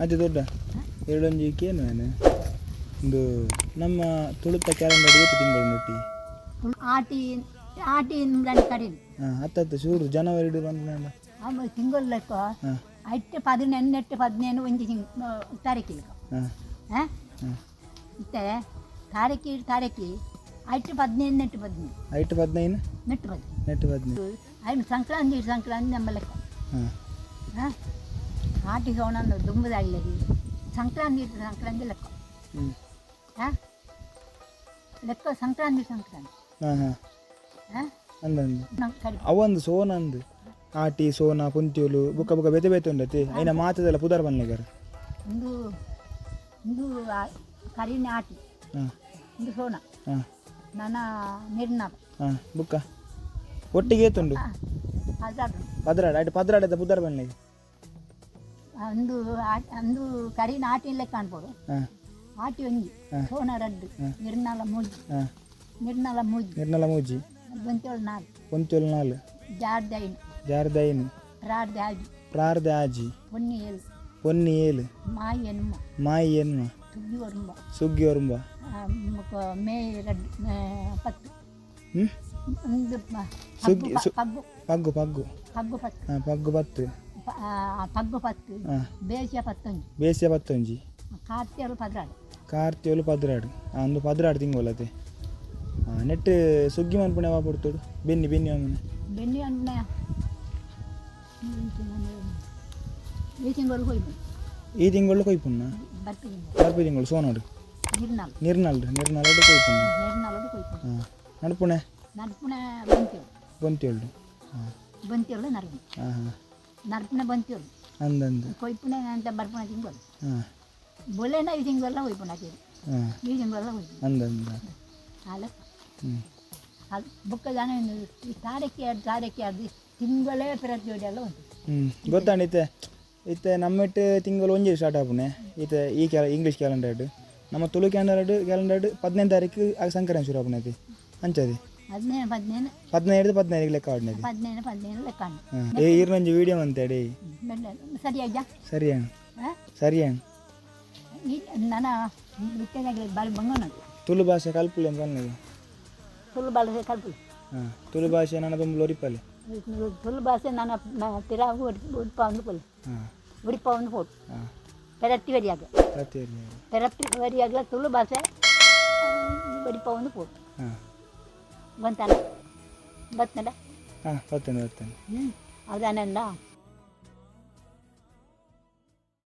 ಅದೇ ದೊಡ್ಡ. ಎರಡೊಂದು ಏನು ನಾನು. ಒಂದು ನಮ್ಮ ತುಳುತ ಕ್ಯಾಲೆಂಡರ್ ಎಷ್ಟು ತಿಂಗಳು ನೊಟ್ಟಿ ಆಟಿ ಆಟಿ ರಂಡು ಕಡಿಮೆ ಹಾಂ ಹತ್ತತ್ತು ಶೂರು. ಜನವರಿ ಬಂದ ಆಮೇಲೆ ತಿಂಗಳು ಲೆಕ್ಕ. ಹಾಂ. ಐಟ್ಟು ಪದಿನೆಂಟು ಪದಿನೇಳು ಒಂಜಿ ತಿಂಗ್ ತಾರೀಕಿಲ್ ಹಾಂ. ಹಾಂ? ಹಾಂ. ಮತ್ತೆ ತಾರೀಕಿ ತಾರೀಕಿ ಐಟ್ಟು ಪದಿನೈದು ನೆಟ್ಟು ಪದಿನೈದು ಅಟ್ಟು ಪದಿನೈದು ನೆಟ್ಟು ಪದಿನೈದು ನೆಟ್ಟು ಪದಿನೈದು ಐದು ಸಂಕ್ರಾಂತಿ ಸಂಕ್ರಾಂತಿ ಅವನನ್ನು ಲೆಕ್ಕ ಸಂಕ್ರಾಂತಿ ದುಂಬದಾಗಲಿ ಸಂಕ್ರಾಂತಿ ಸಂಕ್ರಾಂತಿ ಲೆಕ್ಕ. ಹಾಂ? ಲೆಕ್ಕ ಸಂಕ್ರಾಂತಿ ಸಂಕ್ರಾಂತಿ. ಅವಂದು ಸೋನಂದು ಆಟಿ ಸೋನ ಪುಂತ್ಯೋಲು ಬುಕ್ಕ ಬುಕ್ಕ ಬೆತೆ ಬೆತೆ ಉಂಡತಿ. ಐನ ಮಾತದಲ್ಲ ಪುದರ್ ಬನ್ನಿಗರ ಒಂದು ಒಂದು ಕರಿನ ಆಟಿ ಒಂದು ಸೋನ. ಹಾಂ. ನನ್ನ ನಿರ್ನಾಮ ಹಾಂ ಬುಕ್ಕ. ಒಟ್ಟಿಗೆ ಏತುಂಡು? ಪದ್ರಾಡ. ಆಯ್ತು ಪದ್ರಾಡದ ಪುದರ್ ಬನ್ನಿಗೆ ಒಂದು ಆ- ಒಂದು ಕರಿನ ಆಟಿ ಲೆಕ್ಕ ಕಾಣ್ಬೋದು ಹಾಂ ಆಟಿ ಒಂಜಿ ಹ. ಸೋನ ರಡ್ಡು ನಿರ್ನಾಲ ಮೂಜಿ ಹಾಂ ನಿರ್ನಾಲ ಮೂಜಿ ನಿರ್ಮಲ ಮೂಜಿ ಬಂತೇಳು ನಾಲ್ಕು ಪುಂತ್ಯೋಲು ನಾಲು ಜಾರ್ದ ಐನು ಜಾರ್ದೈನು ಪ್ರಾರ್ದ ಆಜಿ ಪ್ರಾರ್ದ ಆಜಿ ಪೊನ್ನಿ ಏಳು ಪೊನ್ನಿ ಏಲು ಮಾಯಿ ಎನ್ಮ ಮಾಯಿ ಎನ್ಮ ತುಗ್ಗಿ ಒರಂಬ ಸುಗ್ಗಿ ಒರಂಬ ಆ, ಮುಕ- ಮೇ ರಡ್ಡು ಮೇ ಪತ್ತು ಹ್ಞೂ ಒಂದು ಪ- ಸುಗ್ಗಿ ಪಗ್ಗು ಸು- ಆ, ಪಗ್ಗು ಪತ್ತು ಹಾಂ. ಬೇಸಿಯ ಪತ್ತೊಂಜಿ. ಬೇಸಿಯ ಬತ್ತೊಂಜಿ ಕಾರ್ತಿಯಲು ಪದ್ರಾಡು. ಕಾರ್ತಿಯೋಲು ಪದ್ರಾಡು. ಹಾಂ ನೆಟ್ ಸುಗ್ಗಿ ಮನ್ಪುಣೆ ಯಾವ ಬಿಡ್ತೋಡು ಬೆನ್ನಿ ಬೆನ್ನಿ ಅವನ ಬೆನ್ನಿ ತಿಂಗಳು ಹೋಯ್ತು ಈ ತಿಂಗಳು ಕೊಯ್ಪುಣ್ಣ? ಬರ್ತೀನಿ ಬರ್ಪಿ ತಿಂಗಳು ಸೋನೋಡು. ನಿರ್ನಾಲ್. ನಿರ್ನಲ್ಡು ನಿರ್ನಲ್ಡು ಕೊಯ್ಪುಣ್ಣ. ನಿರ್ನಾಲದು ಹೋಯ್ತು ಹಾಂ. ನಡ್ಪುಣೆ? ನಡ್ಪುಣ ಬಂತೇಳು ಬಂತೇಳು ಹಾಂ. ಹಾಂ ಹಾಂ. ನರ್ಪುಣ ಬಂತು ಅಂದಂದು. ಕೊಯ್ಪುಣ ಅಂತ ಬರ್ಪುಣ ತಿಂಗಳು ಬೊಲೆನ ಈ ತಿಂಗಳೆಲ್ಲ ಹೋಯ್ಪುಣ ಹಾಕಿದ್ರು ಹಾಂ. ಈ ತಿಂಗಳೆಲ್ಲ ಹೋಯ್ತು ಅಂದಂದು. ಹಾಲೆ. ಹ್ಞೂ ಅದು ಬುಕ್ಕ ಜನ ಈ ತಾರೀಖಿ ಎರಡು ತಾರೀಖಿ ಎರಡು ತಿಂಗಳೇ ಪ್ರತಿಯೊಡೆ ಎಲ್ಲ ಉಂಟು. ಹ್ಞೂ ಗೊತ್ತಾಂಡಿತ್ತೆ ಇತ್ತೆ ನಮ್ಮಿಟ್ಟು ತಿಂಗಳು ಒಂಜಿ ಸ್ಟಾರ್ಟ್ ಆಪುನೆ ಈತ ಈ ಕ್ಯಾಲ ಇಂಗ್ಲೀಷ್ ಕ್ಯಾಲೆಂಡರ್ ನಮ್ಮ ತುಳು ಕ್ಯಾಲೆಂಡರ್ ಕ್ಯಾಲೆಂಡರ್ ಪದಿನೈದು ತಾರೀಕು ಸಂಕ್ರಾಂತಿ ಶುರು ಆಪುಣೈತಿ ಅಂಚದಿ ಹದಿನೇಳು ಹದಿನೇಳು. ಹದಿನೈದು ಹದಿನೈದು ಲೆಕ್ಕ ಆಡಿನೈತಿ ಹದಿನೇಳು ಹದಿನೇಳು ಲೆಕ್ಕ ಏ ಇರ್ನೊಂಜಿ ವೀಡಿಯೋ ಅಂತೇಳಿ ಬೆಳ್ಳ ಸರಿಯಾ ಸರಿ ಅಣ್ಣ. ಹಾಂ ಸರಿ ಅಣ್ಣ. ಈ ನನ್ನ ನೃತ್ಯದಾಗ ಬಾರಿ ಬಂಗನ ತುಳು ಭಾಷೆ ಕಲ್ಪುಲೆ ಬನ್ನದು ತುಳು ಭಾಷೆ ಕಲ್ಪು ಹಾಂ ತುಳು ಭಾಷೆ ನನ್ನ ತುಂಬ ಒರಿಪಲ್ಲೆ ತುಳು ಭಾಷೆ ನನ್ನ ತಿರ ಉಡುಪ ಒಂದು ಪಲ್ಲೆ ಹಾಂ. ಉಡುಪ ಒಂದು ಪೋಟ್ ಹಾಂ. ಪೆರಟ್ಟಿ ವರಿಯಾಗ ಪೆರಟ್ಟಿ ವರಿಯಾಗಲ ತುಳು ಭಾಷೆ ಉಡುಪ ಒಂದು ಪೋಟ್ ಹಾಂ. ಬಂತಾನ? ಬತ್ತನಡ ಹಾಂ ಬರ್ತೇನೆ ಬರ್ತೇನೆ. ಹ್ಞೂ ಅವದಾನಂದ